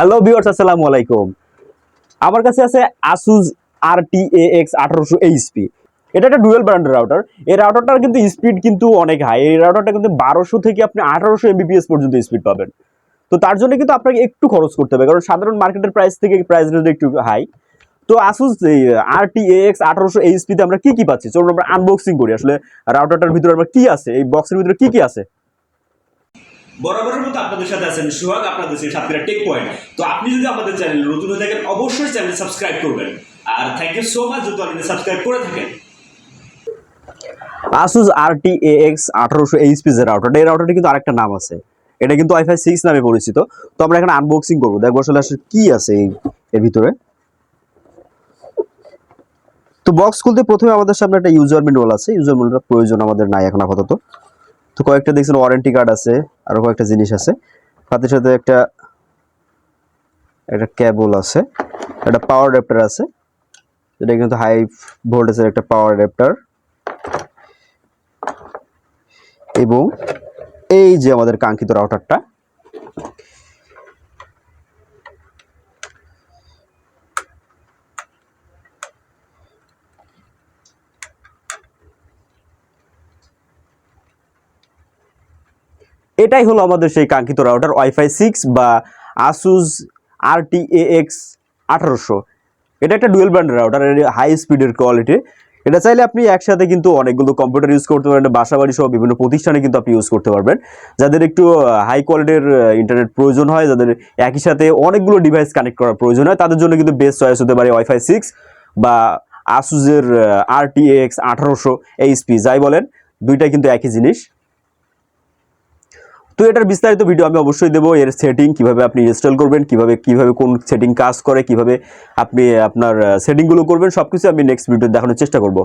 Hello viewers আসসালামু আলাইকুম। আমার কাছে আছে আসুস আর টি এক্স আঠারোশো এইচপি এটা একটা ডুয়েল ব্র্যান্ডের রাউটার এই রাউটারটার কিন্তু স্পিড কিন্তু অনেক হাই এই রাউটারটা কিন্তু বারোশো থেকে আপনি আঠারোশো এমবিপিএস পর্যন্ত স্পিড পাবেন। তো তার জন্য কিন্তু আপনাকে একটু খরচ করতে হবে, কারণ সাধারণ মার্কেটের প্রাইস থেকে প্রাইস রেঞ্জ একটু হাই তো আসুস আর টি এক্স আঠারোশো এইচপিতে আমরা কি কি পাচ্ছি? চলুন আমরা আনবক্সিং করি। আসলে রাউটারটার ভিতরে আমরা কি আছে? এই বক্সের ভিতরে কি কি আছে? বরাবরের মতো আপনাদের সাথে আছেন সোহাগ, আপনাদের সাথে সাতক্ষীরা টেক পয়েন্ট তো আপনি যদি আমাদের চ্যানেল নতুন হয়ে থাকেন, অবশ্যই চ্যানেল সাবস্ক্রাইব করবেন। আর থ্যাংক ইউ সো মাচ যদি অলরেডি সাবস্ক্রাইব করে থাকেন। আসুস আর টি এক্স আঠারোশো এইচপি যে রাউটারটা এই রাউটারটা কিন্তু আরেকটা নাম আছে। এটা কিন্তু ওয়াইফাই সিক্স নামে পরিচিত। তো আমরা এখানে আনবক্সিং করব। দেখব আসলে আসলে কি আছে এই, এর ভিতরে। তো বক্স খুলতে প্রথমে আমাদের সামনে একটা ইউজার ম্যানুয়াল আছে। ইউজার ম্যানুয়ালটা প্রয়োজন আমাদের নাই এখন আপাতত। তো কয়েকটা দেখছেন ওয়ারেন্টি কার্ড আছে, আরও কয়েকটা জিনিস আছে। সাথে সাথে একটা একটা ক্যাবল আছে, একটা পাওয়ার অ্যাডাপ্টার আছে। এটা কিন্তু হাই ভোল্টেজের একটা পাওয়ার অ্যাডাপ্টার এবং এই যে আমাদের কাঙ্ক্ষিত রাউটারটা এটাই হলো আমাদের সেই কাঙ্ক্ষিত রাউটার ওয়াইফাই সিক্স বা আসুস আর টি এক্স আঠারোশো। এটা একটা ডুয়েল ব্র্যান্ডের রাউটার হাই স্পিডের কোয়ালিটি এটা চাইলে আপনি একসাথে কিন্তু অনেকগুলো কম্পিউটার ইউজ করতে পারেন বাসা বাড়ি সহ বিভিন্ন প্রতিষ্ঠানে কিন্তু আপনি ইউজ করতে পারবেন। যাদের একটু হাই কোয়ালিটির ইন্টারনেট প্রয়োজন হয়, যাদের একই সাথে অনেকগুলো ডিভাইস কানেক্ট করার প্রয়োজন হয়, তাদের জন্য কিন্তু বেস্ট চয়েস হতে পারে ওয়াইফাই সিক্স বা আসুসের আর টি এক্স আঠারোশো এইচপি যাই বলেন, দুইটাই কিন্তু একই জিনিস। তো এটার বিস্তারিত ভিডিও আমি অবশ্যই দেবো, এর সেটিং কীভাবে আপনি ইনস্টল করবেন, কীভাবে কীভাবে কোন সেটিং কাজ করে, কীভাবে আপনি আপনার সেটিংগুলো করবেন সব কিছু আমি নেক্সট ভিডিও দেখানোর চেষ্টা করব।